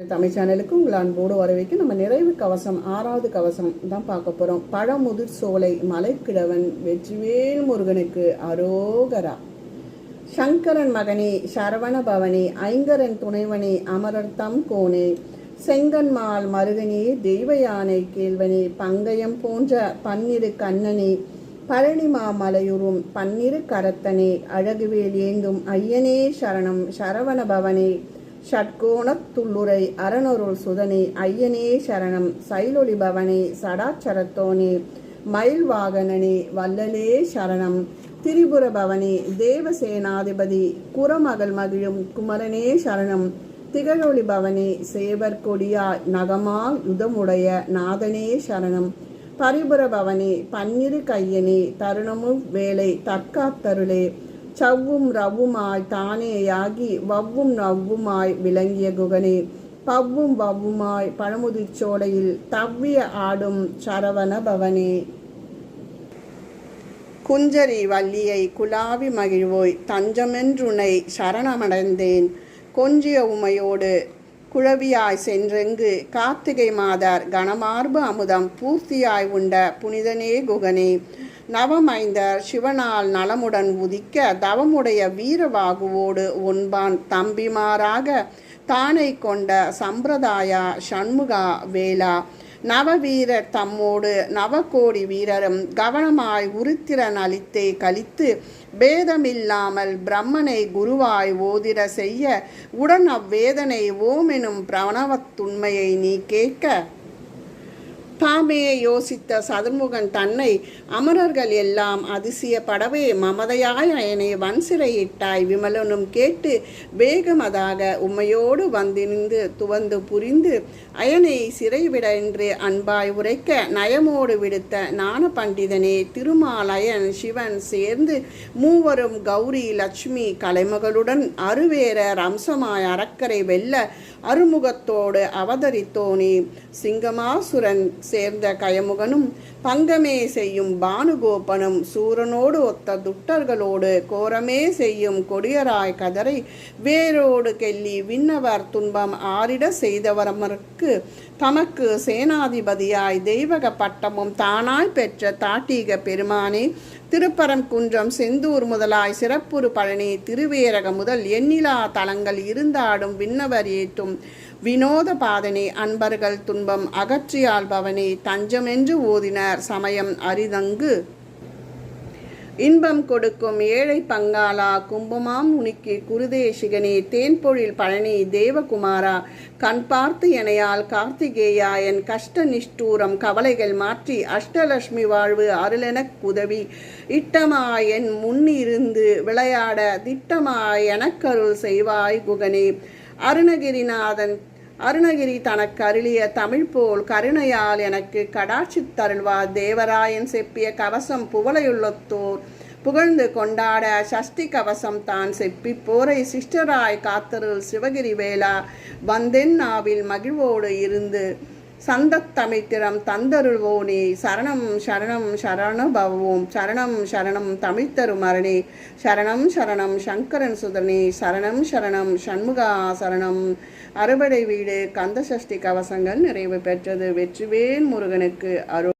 தமிழ் சேனலுக்கு உங்கள் அன்போடு வரவேற்க நம்ம நிறைவு கவசம் ஆறாவது கவசம் தான் பார்க்க போகிறோம் பழமுதிர் சோலை மலைக்கிழவன் வெற்றிவேல் முருகனுக்கு அரோகரா. சங்கரன் மகனே சரவண பவனி ஐங்கரன் துணைவனே அமரர் தம் கோனே. செங்கன்மால் மருகனே தெய்வ யானை கேள்வனே பங்கயம் போன்ற பன்னிரு கண்ணனே. பழனிமா மலையுறும் பன்னிரு கரத்தனே அழகுவேல் ஏந்தும் ஐயனே சரணம் சரவண பவனே. ஷட்கோணத்துள்ளுரை அரணொருள் சுதனே ஐயனே சரணம். சைலொளி பவனே சடாச்சரத்தோனே மயில் வாகனனே வல்லலே சரணம். திரிபுர பவனே தேவசேனாதிபதி குரமகள் மகிழும் குமரனே சரணம். திகழொளி பவனே சேவர் கொடியாய் நகமால் யுதமுடைய நாதனே சரணம். பரிபுர பவனே பன்னிரு கையனே தருணமும் வேலை தற்காத்தருளே. சவ்வும் ரவ்வுமாய் தானேயாகி வவ்வும் நவ்வுமாய் விளங்கிய குகனே பவ்வும் வவ்வுமாய் பழமுதிர்ச்சோலையில் தவ்விய ஆடும் சரவண பவனே குஞ்சரி வள்ளியை குலாவி மகிழ்வோய் தஞ்சமென்றுனை சரணமடைந்தேன் கொஞ்சிய உமையோடு குழவியாய் சென்றெங்கு கார்த்திகை மாதர் கனமார்பு அமுதம் பூர்த்தியாய் உண்ட புனிதனே குகனே நவமைந்தர் சிவனால் நலமுடன் உதிக்க தவமுடைய வீரவாகுவோடு ஒன்பான் தம்பிமாறாக தானை கொண்ட சம்பிரதாயா சண்முகா வேளா நவவீரர் தம்மோடு நவகோடி வீரரும் கவனமாய் உருத்திரன் அளித்தே கழித்து பேதமில்லாமல் பிரம்மனை குருவாய் ஓதிர செய்ய உடன் அவ்வேதனை ஓமெனும் பிரணவத்துண்மையை நீ கேட்க தாமே யோசித்த சதுர்முகன் தன்னை அமரர்கள் எல்லாம் அதிசய படவே மமதையாய் அயனை வன் சிறையிட்டாய் விமலனும் கேட்டு வேகமதாக உம்மையோடு வந்திருந்து துவந்து புரிந்து அயனை சிறைவிட என்று அன்பாய் உரைக்க நயமோடு விடுத்த ஞான பண்டிதனே திருமாலயன் சிவன் சேர்ந்து மூவரும் கௌரி லட்சுமி கலைமகளுடன் அருவேற ரம்சமாய் அறக்கரை வெல்ல அருமுகத்தோடு அவதரித்தோனே. சிங்கமாசுரன் சேர்ந்த கயமுகனும் பங்கமே செய்யும் பானுகோபனும் சூரனோடு ஒத்த துட்டர்களோடு கோரமே செய்யும் கொடியராய் கதரை வேரோடு கெல்லி விண்ணவர் துன்பம் ஆறிட செய்தவரமருக்கு தமக்கு சேனாதிபதியாய் தெய்வக பட்டமும் தானாய் பெற்ற தாட்டீக பெருமானே திருப்பரங்குன்றம் செந்தூர் முதலாய் சிறப்புறு பழனி திருவேரக முதல் எண்ணிலா தலங்கள் இருந்தாடும் விண்ணவர் ஏற்றும் வினோத பாதனை அன்பர்கள் துன்பம் அகற்றியாள்பவனே தஞ்சமென்று ஓதினர் சமயம் அரிதங்கு. இன்பம் கொடுக்கும் ஏழை பங்காளா கும்பமாம் உனிக்கு குருதேசிகனே தேன்பொழில் பழனி தேவகுமாரா. கண் பார்த்து எனையால் கார்த்திகேயா என் கஷ்ட நிஷ்டூரம் கவலைகள் மாற்றி அஷ்டலட்சுமி வாழ்வு அருளெனக் உதவி. இட்டமா என் முன்னிருந்து விளையாட திட்டமா எனக்கருள் செய்வாய் குகனே. அருணகிரிநாதன் அருணகிரி தனக்கு அருளிய தமிழ் போல் கருணையால் எனக்கு கடாட்சி தருள்வா தேவராயன் செப்பிய கவசம் புகழையுள்ளத்தோர் புகழ்ந்து கொண்டாட சஷ்டி கவசம் தான் செப்பி போரை சிஸ்டராய் காத்தருள் சிவகிரி வேளா வந்தென் நாவில் மகிழ்வோடு இருந்து சந்தத்தமித்திரம் தந்தருள்வோனே. சரணம் சரணம் சரண பவோம் சரணம் சரணம் தமிழ்த்தரும் மரணே. சரணம் சரணம் சங்கரன் சுதனே. சரணம் சரணம் சண்முகா சரணம். அறுபடை வீடு கந்த சஷ்டி கவசங்கள் நிறைவு பெற்றது. வெற்றிவேல் முருகனுக்கு அருள்.